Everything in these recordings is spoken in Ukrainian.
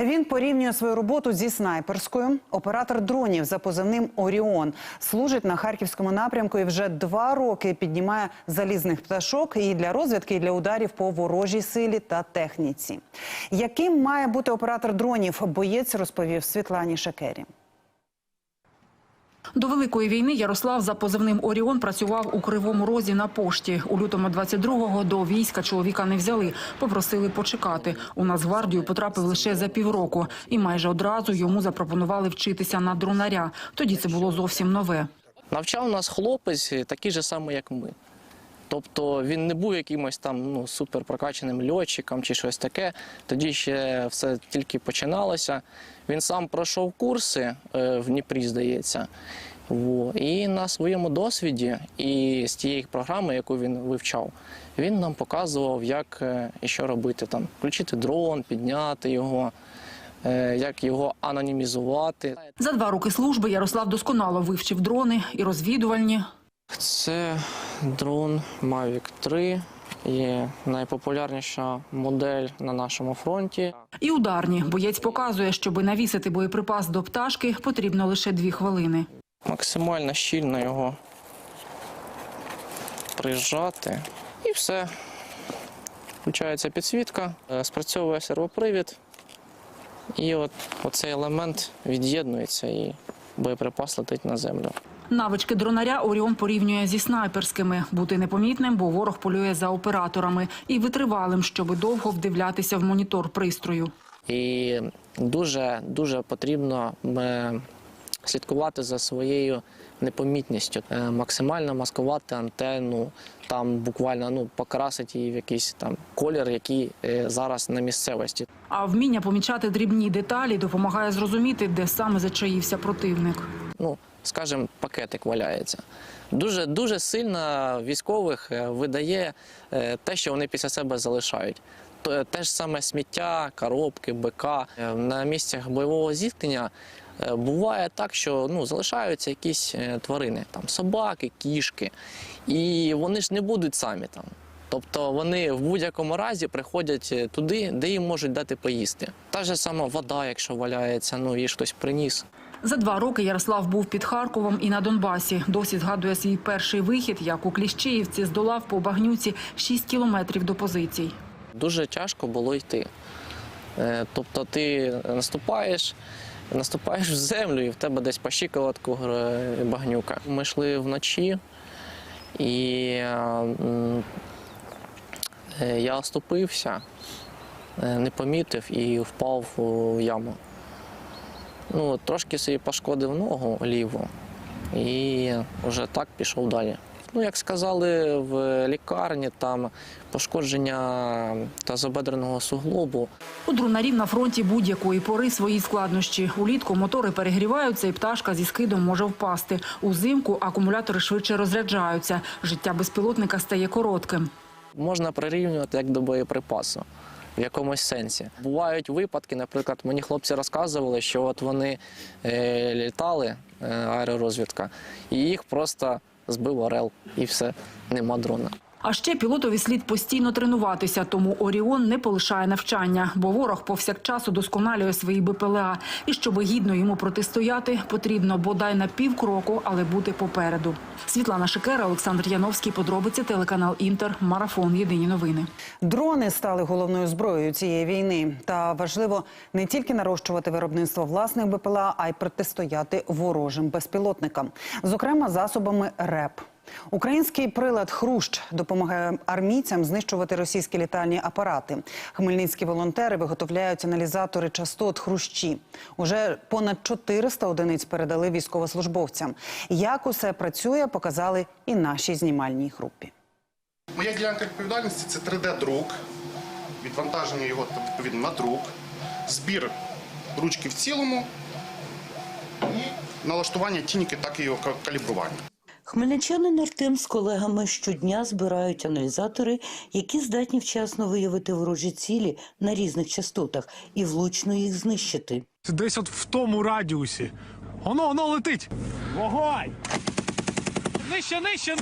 Він порівнює свою роботу зі снайперською. Оператор дронів за позивним Оріон служить на харківському напрямку і вже два роки піднімає залізних пташок і для розвідки, і для ударів по ворожій силі та техніці. Яким має бути оператор дронів? Боєць розповів Світлані Шакері. До великої війни Ярослав за позивним Оріон працював у Кривому Розі на пошті. У лютому 22-го до війська чоловіка не взяли, попросили почекати. У Нацгвардію потрапив лише за півроку, і майже одразу йому запропонували вчитися на дронаря. Тоді це було зовсім нове. Навчав нас хлопець такий же самий, як ми. Тобто він не був якимось там ну, супер прокачаним льотчиком чи щось таке. Тоді ще все тільки починалося. Він сам пройшов курси е, в Дніпрі, здається. Во. І на своєму досвіді і з тієї програми, яку він вивчав, він нам показував, як е, і що робити. Там, включити дрон, підняти його, е, як його анонімізувати. За два роки служби Ярослав досконало вивчив дрони і розвідувальні. Це дрон Mavic 3. Є найпопулярніша модель на нашому фронті. І ударні. Боєць показує, щоби навісити боєприпас до пташки, потрібно лише дві хвилини. Максимально щільно його прижати і все. Включається підсвітка, е, спрацьовує сервопривід, і от оцей елемент від'єднується і боєприпас летить на землю. Навички дронаря Оріон порівнює зі снайперськими. Бути непомітним, бо ворог полює за операторами, і витривалим, щоби довго вдивлятися в монітор пристрою. І дуже дуже потрібно слідкувати за своєю непомітністю, Е, максимально маскувати антенну, там буквально ну покрасити її в якийсь там колір, який е, зараз на місцевості. А вміння помічати дрібні деталі допомагає зрозуміти, де саме зачаївся противник. Ну, скажімо, пакетик валяється. Дуже дуже сильно військових е, видає е, те, що вони після себе залишають. Те ж саме сміття, коробки, БК. Е, На місцях бойового зіткнення буває так, що ну, залишаються якісь тварини, там собаки, кішки, і вони ж не будуть самі там. Тобто вони в будь-якому разі приходять туди, де їм можуть дати поїсти. Та ж сама вода, якщо валяється, ну її хтось приніс. За два роки Ярослав був під Харковом і на Донбасі. Досі згадує свій перший вихід, як у Кліщеївці здолав по багнюці 6 кілометрів до позицій. дуже тяжко було йти. Е, Тобто ти наступаєш, наступаєш в землю і в тебе десь по щиколотку багнюка. Ми йшли вночі, і е, я оступився, е, не помітив і впав у яму. Ну, трошки собі пошкодив ногу ліву і вже так пішов далі. Ну, як сказали в лікарні, там пошкодження тазобедреного суглобу. У дронарів на фронті будь-якої пори свої складнощі. Улітку мотори перегріваються і пташка зі скидом може впасти. Узимку акумулятори швидше розряджаються. Життя безпілотника стає коротким. Можна прирівнювати як до боєприпасу в якомусь сенсі. Бувають випадки, наприклад, мені хлопці розказували, що от вони е, літали, е, аеророзвідка, і їх просто збив орел, і все, нема дрона. А ще пілотові слід постійно тренуватися, тому Оріон не полишає навчання, бо ворог повсякчас удосконалює свої БПЛА. І щоб гідно йому протистояти, потрібно бодай на півкроку, але бути попереду. Світлана Шикера, Олександр Яновський. Подробиці телеканал Інтер. Марафон. Єдині новини. Дрони стали головною зброєю цієї війни. Та важливо не тільки нарощувати виробництво власних БПЛА, а й протистояти ворожим безпілотникам, зокрема засобами РЕП. Український прилад Хрущ допомагає армійцям знищувати російські літальні апарати. Хмельницькі волонтери виготовляють аналізатори частот хрущі. Уже понад 400 одиниць передали військовослужбовцям. Як усе працює, показали і нашій знімальній групі. Моя ділянка відповідальності це 3D-друк, відвантаження його відповідно на друк, збір ручки в цілому і налаштування тініки, так і його калібрування. Хмельничанин Артем з колегами щодня збирають аналізатори, які здатні вчасно виявити ворожі цілі на різних частотах і влучно їх знищити. Десь от в тому радіусі. Воно, воно летить. Вогонь! Нижче, нижче.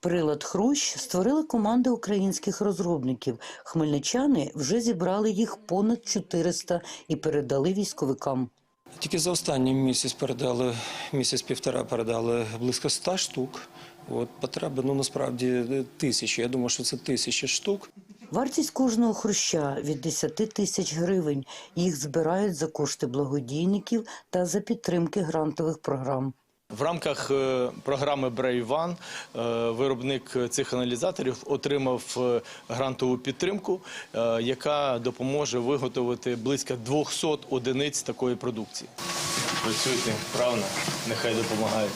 Прилад Хрущ створила команда українських розробників. Хмельничани вже зібрали їх понад 400 і передали військовикам. Тільки за останній місяць передали, місяць-півтора передали близько ста штук. От потреби, ну насправді тисячі. Я думаю, що це тисячі штук. Вартість кожного хруща від 10 тисяч гривень. Їх збирають за кошти благодійників та за підтримки грантових програм. В рамках е, програми е, виробник цих аналізаторів отримав е, грантову підтримку, е, яка допоможе виготовити близько 200 одиниць такої продукції. Працюйте правильно, нехай допомагають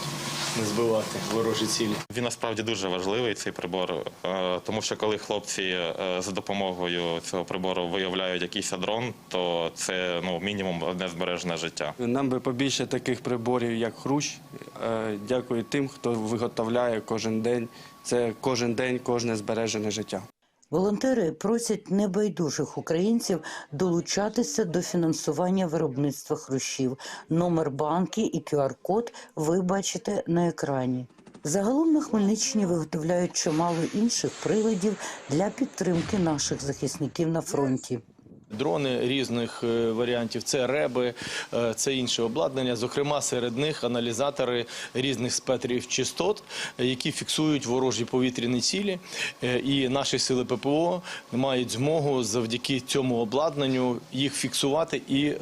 не збивати ворожі цілі. Він насправді дуже важливий цей прибор, е, тому що коли хлопці е, за допомогою цього прибору виявляють якийсь дрон, то це ну мінімум одне збережне життя. Нам би побільше таких приборів, як хрущ. Е, Дякую тим, хто виготовляє кожен день. Це кожен день, кожне збережене життя. Волонтери просять небайдужих українців долучатися до фінансування виробництва хрущів. Номер банки і QR-код ви бачите на екрані. Загалом на Хмельниччині виготовляють чимало інших приладів для підтримки наших захисників на фронті. Дрони різних е, варіантів, це реби, е, це інше обладнання. Зокрема, серед них аналізатори різних спектрів частот, які фіксують ворожі повітряні цілі. Е, І наші сили ППО мають змогу завдяки цьому обладнанню їх фіксувати і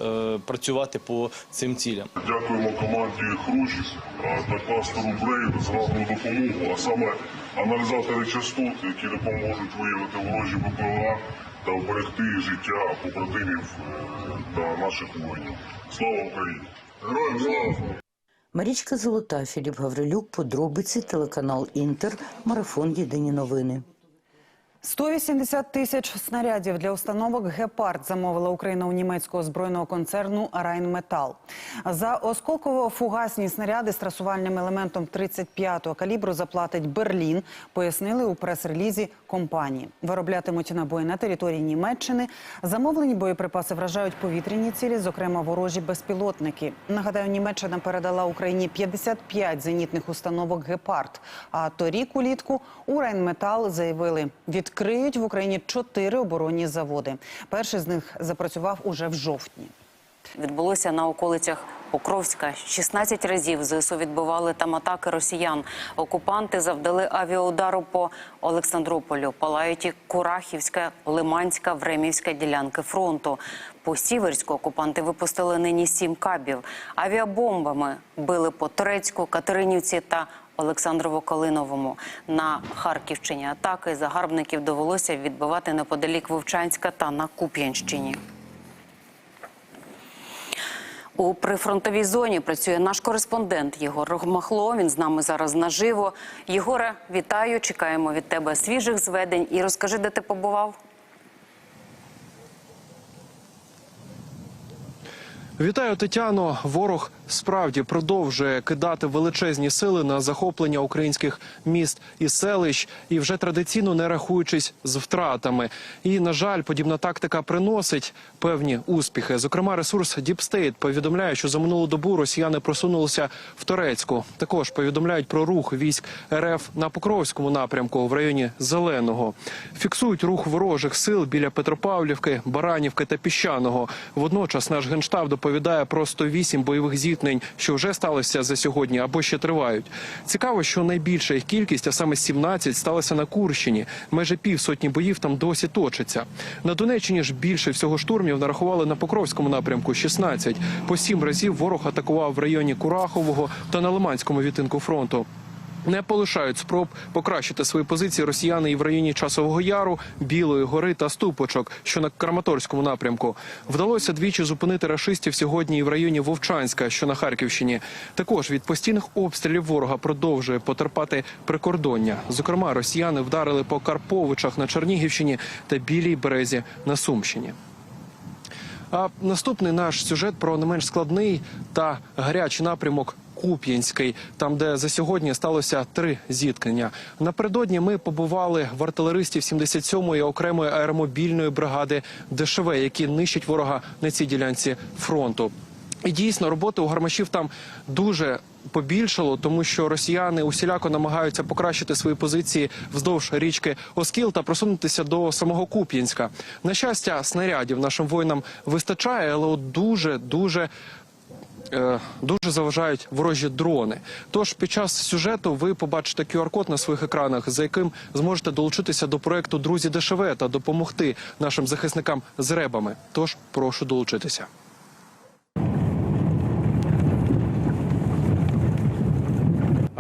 працювати по цим цілям. Дякуємо команді Хрущ та кластеру Брейв за допомогу, а саме аналізатори частот, які допоможуть виявити ворожі БПЛА та вберегти життя побратимів е, та наших воїнів. Слава Україні! Героям слава! Марічка Золота, Філіп Гаврилюк, подробиці, телеканал Інтер, марафон Єдині новини. 180 тисяч снарядів для установок «Гепард» замовила Україна у німецького збройного концерну «Райнметал». За осколково-фугасні снаряди з трасувальним елементом 35-го калібру заплатить Берлін, пояснили у прес-релізі компанії. Вироблятимуть набої на території Німеччини. Замовлені боєприпаси вражають повітряні цілі, зокрема ворожі безпілотники. Нагадаю, Німеччина передала Україні 55 зенітних установок «Гепард». А торік улітку у «Райнметал» заявили, відкриють в Україні чотири оборонні заводи. Перший з них запрацював уже в жовтні. відбулося на околицях Покровська. 16 разів ЗСУ відбивали там атаки росіян. Окупанти завдали авіаудару по Олександрополю. Палають і Курахівська, Лиманська, Времівська ділянки фронту. По Сіверську окупанти випустили нині сім кабів. Авіабомбами били по Турецьку, Катеринівці та Олександрово-Калиновому. На Харківщині атаки загарбників довелося відбивати неподалік Вовчанська та на Куп'янщині. У прифронтовій зоні працює наш кореспондент Єгор Рогмахло. Він з нами зараз наживо. Єгоре, вітаю! Чекаємо від тебе свіжих зведень і розкажи, де ти побував. Вітаю, Тетяно. Ворог справді продовжує кидати величезні сили на захоплення українських міст і селищ, і вже традиційно не рахуючись з втратами. І на жаль, подібна тактика приносить певні успіхи. Зокрема, ресурс State повідомляє, що за минулу добу росіяни просунулися в Турецьку. Також повідомляють про рух військ РФ на Покровському напрямку в районі Зеленого. Фіксують рух ворожих сил біля Петропавлівки, Баранівки та Піщаного. Водночас наш генштаб доповідає про 108 бойових зіткнень, що вже сталося за сьогодні або ще тривають. Цікаво, що найбільша їх кількість, а саме 17, сталося на Курщині. Майже півсотні боїв там досі точиться. На Донеччині ж більше всього штурмів нарахували на Покровському напрямку 16. По сім разів ворог атакував в районі Курахового та на Лиманському відтинку фронту. Не полишають спроб покращити свої позиції росіяни і в районі Часового Яру, Білої гори та Ступочок, що на Краматорському напрямку. Вдалося двічі зупинити рашистів сьогодні і в районі Вовчанська, що на Харківщині. Також від постійних обстрілів ворога продовжує потерпати прикордоння. Зокрема, росіяни вдарили по Карповичах на Чернігівщині та Білій березі на Сумщині. А наступний наш сюжет про не менш складний та гарячий напрямок. Куп'янський, там, де за сьогодні сталося три зіткнення. Напередодні ми побували в артилеристів 77-ї окремої аеромобільної бригади ДШВ, які нищать ворога на цій ділянці фронту. І дійсно роботи у гармашів там дуже побільшало, тому що росіяни усіляко намагаються покращити свої позиції вздовж річки Оскіл та просунутися до самого Куп'янська. На щастя, снарядів нашим воїнам вистачає, але от дуже дуже. е, Дуже заважають ворожі дрони. Тож під час сюжету ви побачите QR-код на своїх екранах, за яким зможете долучитися до проекту Друзі ДШВ та допомогти нашим захисникам з ребами. Тож прошу долучитися.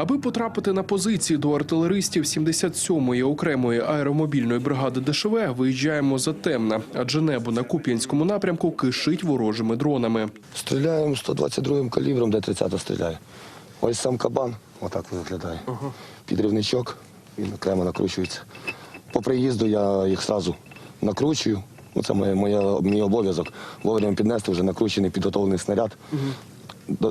Аби потрапити на позиції до артилеристів 77-ї окремої аеромобільної бригади ДШВ, виїжджаємо за темна, адже небо на Куп'янському напрямку кишить ворожими дронами. Стріляємо 122 калібром, де 30 стріляє. Ось сам кабан, отак виглядає. Підривничок, він окремо накручується. По приїзду я їх одразу накручую. Ну, це моє, моє, мій обов'язок. Вовремя піднести вже накручений підготовлений снаряд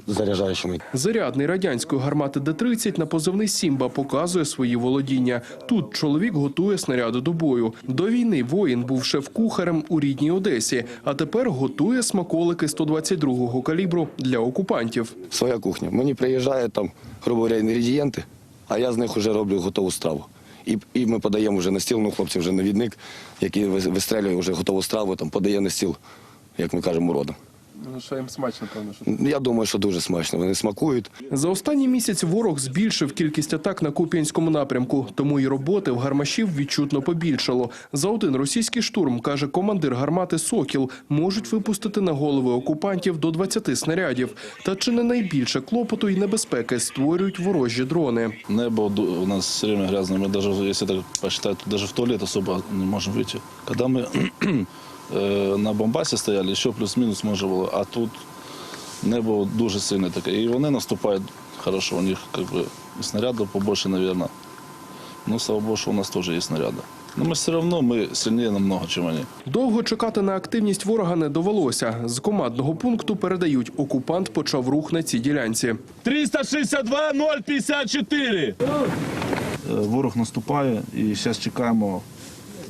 заряджаючими. Зарядний радянської гармати Д-30 на позивний Сімба показує свої володіння. Тут чоловік готує снаряди до бою. До війни воїн був шеф-кухарем у рідній Одесі, а тепер готує смаколики 122-го калібру для окупантів. Своя кухня. Мені приїжджають там, грубо говоря, інгредієнти, а я з них вже роблю готову страву. І, і ми подаємо вже на стіл, ну хлопці вже навідник, який ви- вистрелює вже готову страву, там подає на стіл, як ми кажемо, уродом. Ну що їм смачно, певно. Я думаю, що дуже смачно. Вони смакують. За останній місяць ворог збільшив кількість атак на Куп'янському напрямку, тому і роботи в гармашів відчутно побільшало. За один російський штурм, каже командир гармати Сокіл, можуть випустити на голови окупантів до 20 снарядів. Та чи не найбільше клопоту і небезпеки створюють ворожі дрони? Небо ду- у нас все время грязное. Мы даже, если так посчитать, то даже в туалет особо не можем выйти. Когда мы э, на Бомбасі стояли, ще плюс-мінус може було, а тут небо дуже сильне таке. І вони наступають хорошо, у них как бы, і снарядів побольше, наверное. Ну, слава Богу, що у нас теж є снаряди. Но мы все равно мы сильнее намного, чем они. Довго чекати на активність ворога не довелося. З командного пункту передають, окупант почав рух на цій ділянці. 362 054. Е, Ворог наступає і зараз чекаємо,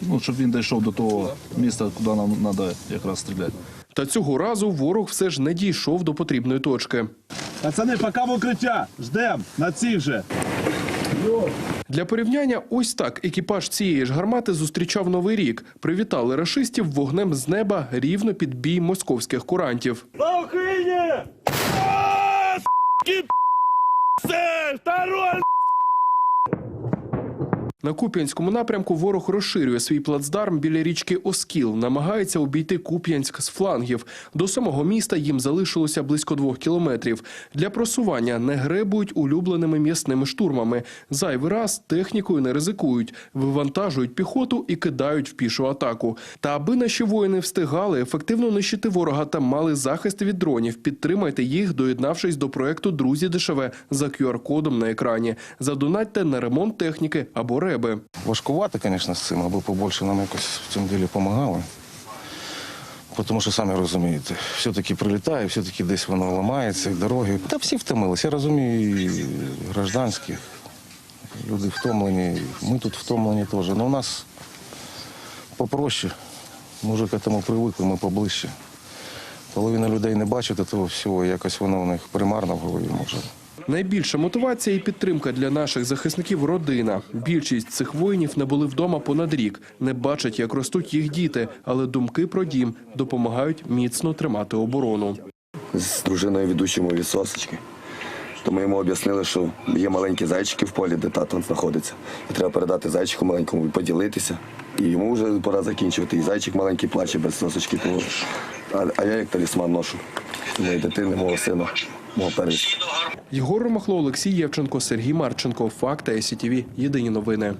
ну, щоб він дійшов до того місця, куди нам треба якраз стріляти. Та цього разу ворог все ж не дійшов до потрібної точки. Пацани, поки в укриття. Ждем на цих же. Для порівняння, ось так екіпаж цієї ж гармати зустрічав новий рік. Привітали рашистів вогнем з неба рівно під бій московських курантів. По Україні! Второй! На Куп'янському напрямку ворог розширює свій плацдарм біля річки Оскіл, намагається обійти Куп'янськ з флангів. До самого міста їм залишилося близько двох кілометрів. Для просування не гребують улюбленими м'ясними штурмами. Зайвий раз технікою не ризикують, вивантажують піхоту і кидають в пішу атаку. Та аби наші воїни встигали ефективно нищити ворога та мали захист від дронів, підтримайте їх, доєднавшись до проекту Друзі ДШВ за QR-кодом на екрані. Задонатьте на ремонт техніки або реби. Важкувати, звісно, з цим, аби побольше нам якось в цьому ділі допомагали. Тому що самі розумієте, все-таки прилітає, все-таки десь воно ламається, дороги. Та всі втомилися. Я розумію, і гражданських. Люди втомлені. Ми тут втомлені теж. Але у нас попроще. Ми вже к цьому привикли, ми поближче. Половина людей не бачить того всього, якось воно у них примарно в голові може. Найбільша мотивація і підтримка для наших захисників родина. Більшість цих воїнів не були вдома понад рік, не бачать, як ростуть їх діти, але думки про дім допомагають міцно тримати оборону. з дружиною ведучимо від сосочки. То ми йому об'яснили, що є маленькі зайчики в полі, де тато знаходиться. І треба передати зайчику маленькому і поділитися. І йому вже пора закінчувати. І зайчик маленький плаче без сосочки. А, а я як талісман ношу. Моєї дитини, мого сина, первістка. Єгор Ромахло, Олексій Євченко, Сергій Марченко. Факт СІТВ. Єдині новини.